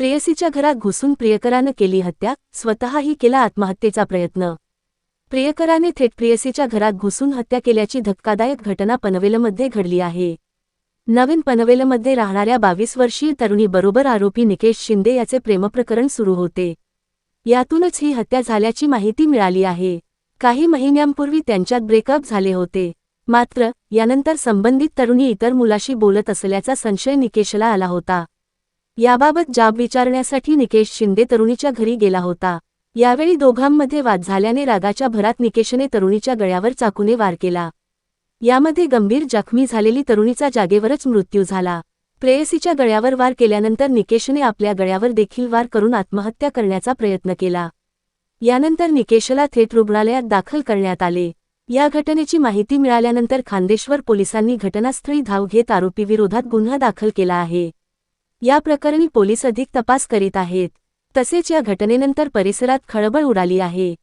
प्रेयसीच्या घरात घुसून प्रियकरानं केली हत्या स्वतःही केला आत्महत्येचा प्रयत्न. प्रियकराने थेट प्रेयसीच्या घरात घुसून हत्या केल्याची धक्कादायक घटना पनवेलमध्ये घडली आहे. नवीन पनवेलमध्ये राहणाऱ्या बावीस वर्षीय तरुणीबरोबर आरोपी निकेश शिंदे याचे प्रेमप्रकरण सुरू होते. यातूनच ही हत्या झाल्याची माहिती मिळाली आहे. काही महिन्यांपूर्वी त्यांच्यात ब्रेकअप झाले होते. मात्र यानंतर संबंधित तरुणी इतर मुलाशी बोलत असल्याचा संशय निकेशला आला होता. याबाबत जाब विचारण्यासाठी निकेश शिंदे तरुणीच्या घरी गेला होता. यावेळी दोघांमध्ये वाद झाल्याने रागाच्या भरात निकेशने तरुणीच्या गळ्यावर चाकूने वार केला. यामध्ये गंभीर जखमी झालेली तरुणीचा जागेवरच मृत्यू झाला. प्रेयसीच्या गळ्यावर वार केल्यानंतर निकेशने आपल्या गळ्यावर देखील वार करून आत्महत्या करण्याचा प्रयत्न केला. यानंतर निकेशला थेट रुग्णालयात दाखल करण्यात आले. या घटनेची माहिती मिळाल्यानंतर खांदेश्वर पोलिसांनी घटनास्थळी धाव घेत आरोपीविरोधात गुन्हा दाखल केला आहे. या प्रकरणी पोलीस अधिक तपास करीत आहेत. तसेच या घटनेनंतर परिसरात खळबळ उडाली आहे.